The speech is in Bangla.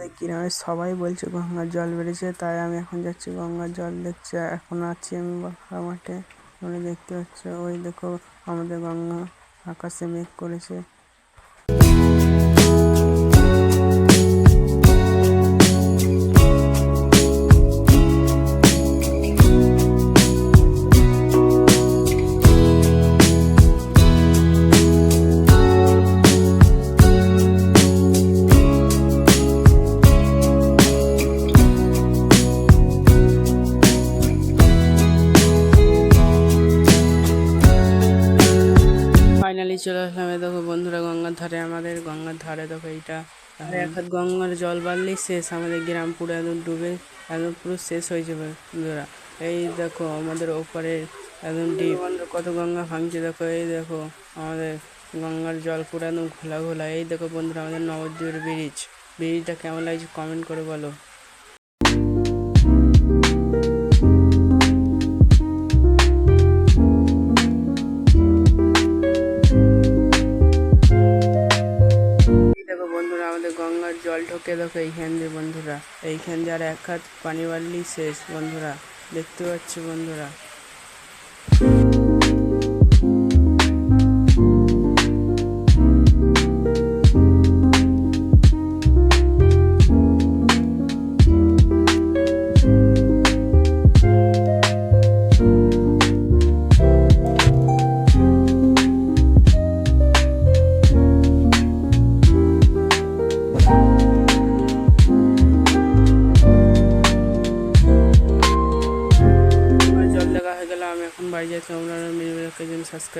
আমাদের গ্রামের সবাই বলছে গঙ্গার জল বেড়েছে, তাই আমি এখন যাচ্ছি গঙ্গার জল দেখছে এখন আছি আমি বাঁকা মাঠে। তোমরা দেখতে পাচ্ছ, ওই দেখো আমাদের গঙ্গা আকাশে মেঘ করেছে। ফাইনালি চলে আসলাম। দেখো বন্ধুরা গঙ্গার ধারে আমাদের গঙ্গার ধারে দেখো এইটা। আর গঙ্গার জল বাড়লেই শেষ আমাদের গ্রাম পুরো একদম ডুবে একদম পুরো শেষ হয়ে যাবে বন্ধুরা। এই দেখো আমাদের ওপারে একদম ডিপ কত গঙ্গা ভাঙছে দেখো এই দেখো আমাদের গঙ্গার জল পুরো একদম ঘোলা ঘোলা। এই দেখো বন্ধুরা আমাদের নবদ্বীপের ব্রিজ ব্রিজটা কেমন লাগছে কমেন্ট করে বলো। গঙ্গার জল ঢোকে দেখো এইখান দিয়ে বন্ধুরা। এইখান দিয়ে আর এক হাত পানি বাড়লেই শেষ বন্ধুরা। দেখতে পাচ্ছি বন্ধুরা? এখন বাড়ি যাচ্ছি আপনারা মিনিমাম সাবস্ক্রাইব